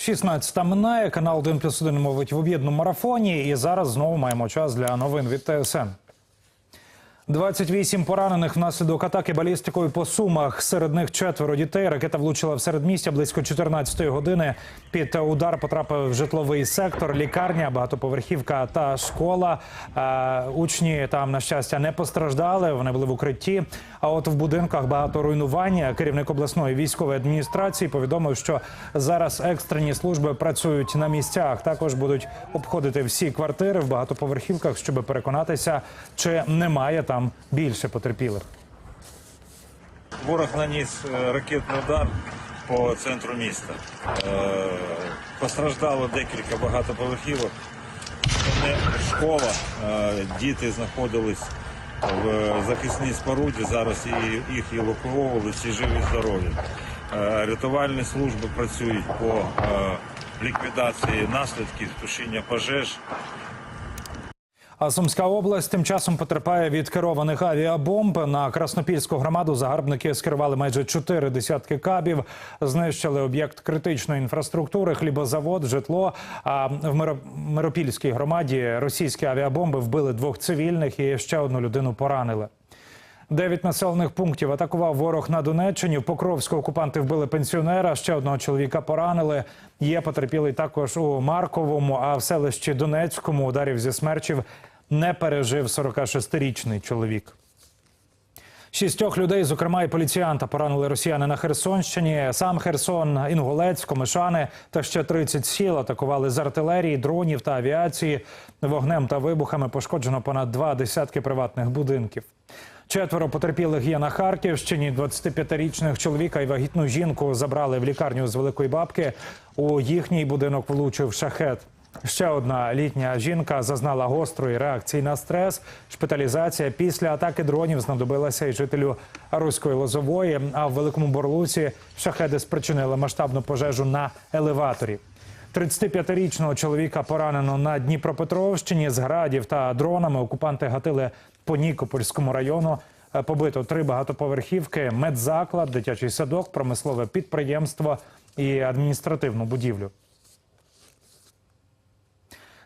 16 минає. Канал 1 плюс 1 мовить в об'єднаному марафоні. І зараз знову маємо час для новин від ТСН. 28 поранених внаслідок атаки балістикою по сумах. Серед них четверо дітей. Ракета влучила в середмістя близько 14 години. Під удар потрапив житловий сектор, лікарня, багатоповерхівка та школа. Е, Учні там, на щастя, не постраждали. Вони були в укритті. А от в будинках багато руйнування. Керівник обласної військової адміністрації повідомив, що зараз екстрені служби працюють на місцях. Також будуть обходити всі квартири в багатоповерхівках, щоб переконатися, чи немає там більше потерпілих. Ворог наніс е, ракетний удар по центру міста. Е, Постраждало декілька багатоповерхівок. Школа, е, діти знаходились в захисній споруді. Зараз їх евакуовували, всі живі здорові. Рятувальні служби працюють по ліквідації наслідків тушіння пожеж. А Сумська область тим часом потерпає від керованих авіабомб. На Краснопільську громаду загарбники скерували майже чотири десятки кабів, знищили об'єкт критичної інфраструктури, хлібозавод, житло. А в Миро- Миропільській громаді російські авіабомби вбили двох цивільних і ще одну людину поранили. Дев'ять населених пунктів атакував ворог на Донеччині. В Покровську окупанти вбили пенсіонера. Ще одного чоловіка поранили. Є потерпілий також у Марковому, а в селищі Донецькому ударів зі смерчів не пережив 46-річний чоловік. Шістьох людей, зокрема і поліціянта, поранили росіяни на Херсонщині. Сам Херсон, Інгулець, Комишани та ще 30 сіл атакували з артилерії, дронів та авіації. Вогнем та вибухами пошкоджено понад два десятки приватних будинків. Четверо потерпілих є на Харківщині. 25-річних чоловіка і вагітну жінку забрали в лікарню з Великої Бабки. У їхній будинок влучив шахет. Ще одна літня жінка зазнала гострої реакції на стрес. Шпиталізація після атаки дронів знадобилася і жителю Руської Лозової. А в Великому Борлуці шахеди спричинили масштабну пожежу на елеваторі. 35-річного чоловіка поранено на Дніпропетровщині з градів та дронами. Окупанти гатили по Нікопольському району. Е, Побито три багатоповерхівки, медзаклад, дитячий садок, промислове підприємство і адміністративну будівлю.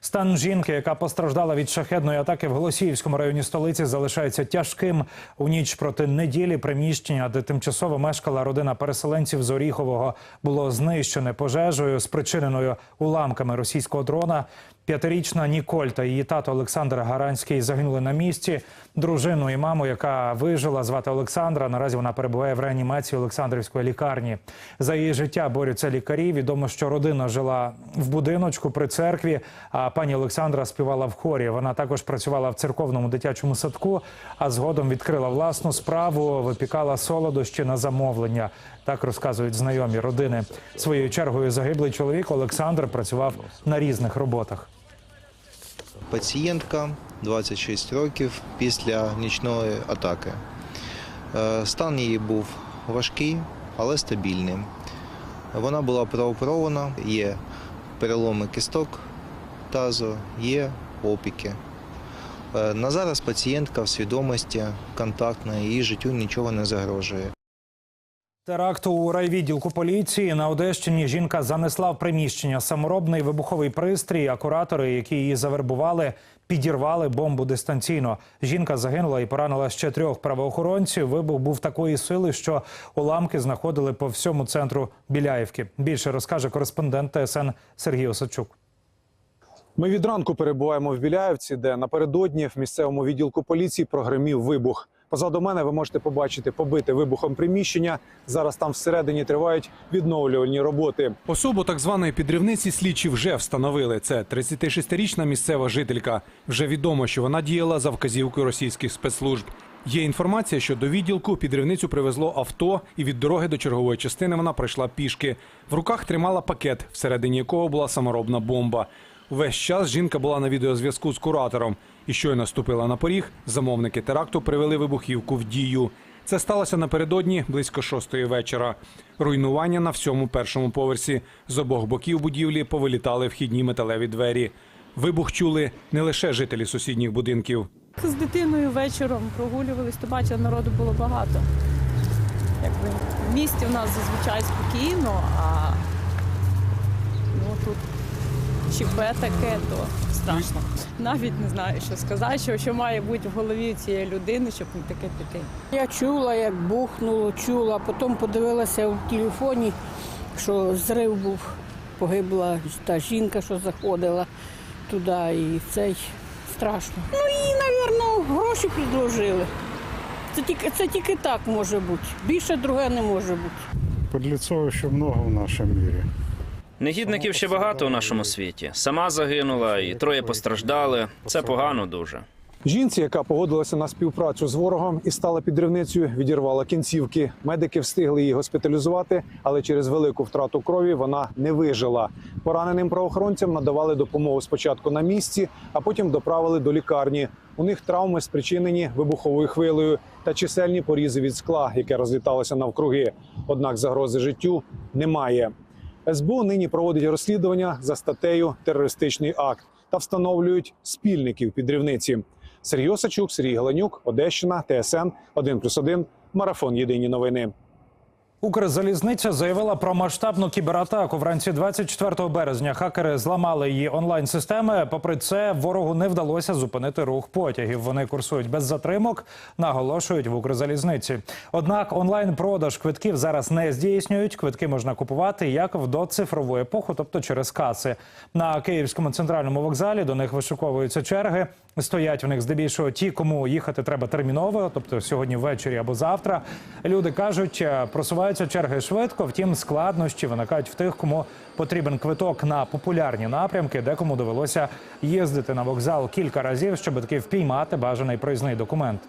Стан жінки, яка постраждала від шахедної атаки в Голосіївському районі столиці, залишається тяжким. У ніч проти неділі приміщення, де тимчасово мешкала родина переселенців з Оріхового, було знищене пожежею, спричиненою уламками російського дрона. П'ятирічна Ніколь та її тато Олександр Гаранський загинули на місці. Дружину і маму, яка вижила, звати Олександра. Наразі вона перебуває в реанімації Олександрівської лікарні. За її життя борються лікарі. Відомо, що родина жила в будиночку при церкві. А пані Олександра співала в хорі. Вона також працювала в церковному дитячому садку, а згодом відкрила власну справу, випікала солодощі на замовлення. Так розказують знайомі родини. Своєю чергою загиблий чоловік Олександр працював на різних роботах. Пацієнтка 26 років після нічної атаки. Е, Стан її був важкий, але стабільний. Вона була прооперована, є переломи кісток тазу, є опіки. Е, На зараз пацієнтка в свідомості контактна, її життю нічого не загрожує. Теракт у райвідділку поліції на Одещині жінка занесла в приміщення саморобний вибуховий пристрій. А куратори, які її завербували, підірвали бомбу дистанційно. Жінка загинула і поранила ще трьох правоохоронців. Вибух був такої сили, що уламки знаходили по всьому центру Біляївки. Більше розкаже кореспондент ТСН Сергій Осадчук. Ми від ранку перебуваємо в Біляївці, де напередодні в місцевому відділку поліції прогремів вибух. Позаду мене ви можете побачити побите вибухом приміщення. Зараз там всередині тривають відновлювальні роботи. Особу так званої підривниці слідчі вже встановили. Це 36-річна місцева жителька. Вже відомо, що вона діяла за вказівкою російських спецслужб. Є інформація, що до відділку підривницю привезло авто, і від дороги до чергової частини вона пройшла пішки. В руках тримала пакет, всередині якого була саморобна бомба. Увесь час жінка була на відеозв'язку з куратором. І щойно ступила на поріг, замовники теракту привели вибухівку в дію. Це сталося напередодні близько шостої вечора. Руйнування на всьому першому поверсі. З обох боків будівлі повилітали вхідні металеві двері. Вибух чули не лише жителі сусідніх будинків. З дитиною вечором прогулювались, то бачила, народу було багато. Якби в місті в нас зазвичай спокійно, а ну тут чіпе таке, то страшно. Навіть не знаю, що сказати, що, що має бути в голові цієї людини, щоб не таке піти. Я чула, як бухнуло, чула, потім подивилася в телефоні, що зрив був, погибла та жінка, що заходила туди, і цей страшно. Ну їй, мабуть, гроші предложили. Це тільки, це тільки так може бути. Більше друге не може бути. Подлецов еще много в нашем мире. Негідників ще багато у нашому світі. Сама загинула, і троє постраждали. Це погано дуже. Жінці, яка погодилася на співпрацю з ворогом і стала підривницею, відірвала кінцівки. Медики встигли її госпіталізувати, але через велику втрату крові вона не вижила. Пораненим правоохоронцям надавали допомогу спочатку на місці, а потім доправили до лікарні. У них травми спричинені вибуховою хвилею та чисельні порізи від скла, яке розліталося навкруги. Однак загрози життю немає. СБУ нині проводить розслідування за статтею Терористичний акт та встановлюють спільників підривниці. Сергій Осачук, Сергій Галенюк, Одещина, ТСН 1+,1, Марафон Єдині новини. Укрзалізниця заявила про масштабну кібератаку. Вранці 24 березня хакери зламали її онлайн-системи. Попри це, ворогу не вдалося зупинити рух потягів. Вони курсують без затримок, наголошують в Укрзалізниці. Однак онлайн-продаж квитків зараз не здійснюють. Квитки можна купувати як в доцифрову епоху, тобто через каси. На київському центральному вокзалі до них вишуковуються черги. Стоять в них здебільшого ті, кому їхати треба терміново, тобто сьогодні ввечері або завтра. Люди кажуть, е, просуваються черги швидко, втім складнощі виникають в тих, кому потрібен квиток на популярні напрямки, декому довелося їздити на вокзал кілька разів, щоб таки впіймати бажаний проїзний документ.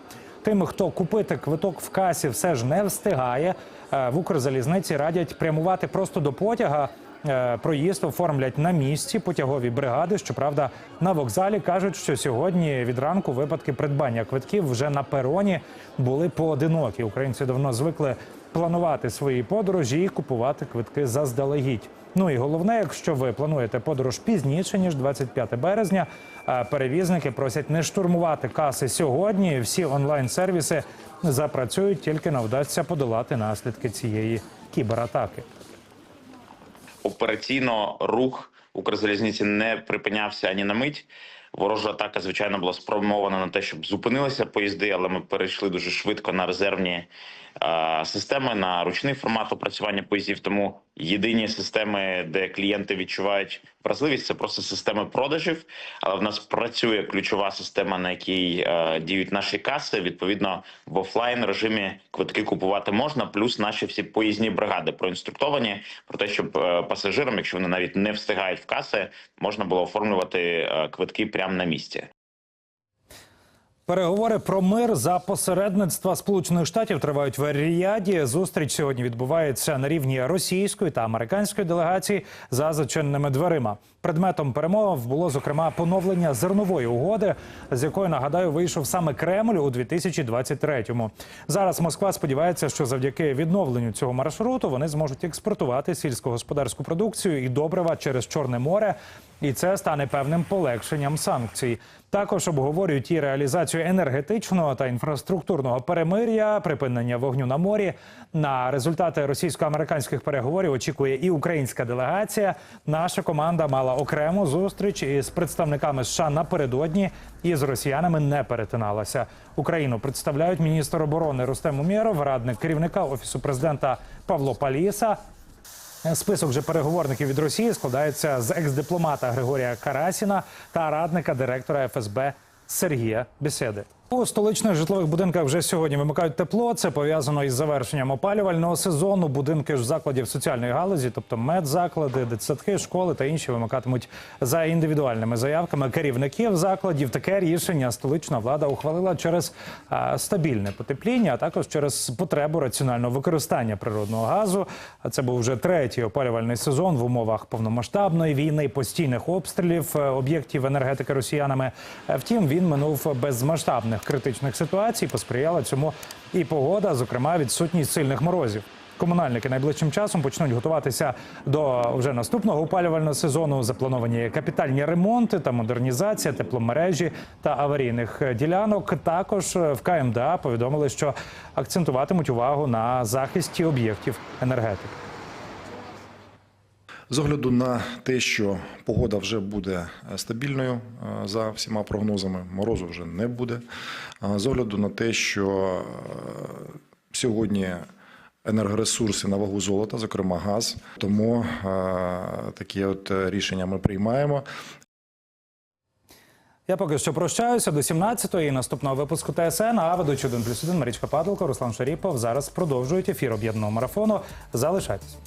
Тим, хто купити квиток в касі, все ж не встигає. е, В Укрзалізниці радять прямувати просто до потяга. Е, Проїзд оформлять на місці потягові бригади. Щоправда, на вокзалі кажуть, що сьогодні від ранку випадки придбання квитків вже на пероні були поодинокі. Українці давно звикли планувати свої подорожі і купувати квитки заздалегідь. Ну і головне, якщо ви плануєте подорож пізніше ніж 25 березня, е, перевізники просять не штурмувати каси сьогодні. Всі онлайн-сервіси запрацюють, тільки не вдасться подолати наслідки цієї кібератаки. операційно рух Укрзалізниці не припинявся ані на мить. Ворожа атака, звичайно, була спрямована на те, щоб зупинилися поїзди, але ми перейшли дуже швидко на резервні е, системи, на ручний формат опрацювання поїздів. Тому єдині системи, де клієнти відчувають вразливість, це просто системи продажів. Але в нас працює ключова система, на якій е, діють наші каси. Відповідно, в офлайн режимі квитки купувати можна. Плюс наші всі поїзні бригади проінструктовані про те, щоб е, пасажирам, якщо вони навіть не встигають в каси, можна було оформлювати е, квитки прямо на місці. Переговори про мир за посередництва Сполучених Штатів тривають в Ріяді. Зустріч сьогодні відбувається на рівні російської та американської делегації за зачиненими дверима. Предметом перемов було зокрема поновлення зернової угоди, з якої нагадаю вийшов саме Кремль у 2023-му. Зараз Москва сподівається, що завдяки відновленню цього маршруту вони зможуть експортувати сільськогосподарську продукцію і добрива через Чорне море, і це стане певним полегшенням санкцій. Також обговорюють і реалізацію енергетичного та інфраструктурного перемир'я, припинення вогню на морі. На результати російсько-американських переговорів очікує і українська делегація. Наша команда мала окрему зустріч із представниками США напередодні і з росіянами не перетиналася. Україну представляють міністр оборони Рустем Умєров, радник керівника офісу президента Павло Паліса. Список же переговорників від Росії складається з екс-дипломата Григорія Карасіна та радника директора ФСБ Сергія Беседи. У столичних житлових будинках вже сьогодні вимикають тепло. Це пов'язано із завершенням опалювального сезону. Будинки ж закладів соціальної галузі, тобто медзаклади, дитсадки, школи та інші вимикатимуть за індивідуальними заявками керівників закладів. Таке рішення столична влада ухвалила через стабільне потепління, а також через потребу раціонального використання природного газу. Це був вже третій опалювальний сезон в умовах повномасштабної війни, постійних обстрілів е, об'єктів енергетики росіянами. Втім, він минув без масштабних критичних ситуацій. Посприяла цьому і погода, зокрема відсутність сильних морозів. Комунальники найближчим часом почнуть готуватися до вже наступного опалювального сезону. Заплановані капітальні ремонти та модернізація тепломережі та аварійних ділянок. Також в КМДА повідомили, що акцентуватимуть увагу на захисті об'єктів енергетики. З огляду на те, що погода вже буде е, стабільною е, за всіма прогнозами, морозу вже не буде. З огляду на те, що е, сьогодні енергоресурси на вагу золота, зокрема газ, тому такі от рішення ми приймаємо. Я поки що прощаюся до 17-ї наступного випуску ТСН. А ведучий 1 плюс 1 Марічка Падалко, Руслан Шаріпов зараз продовжують ефір об'єднаного марафону. Залишайтесь.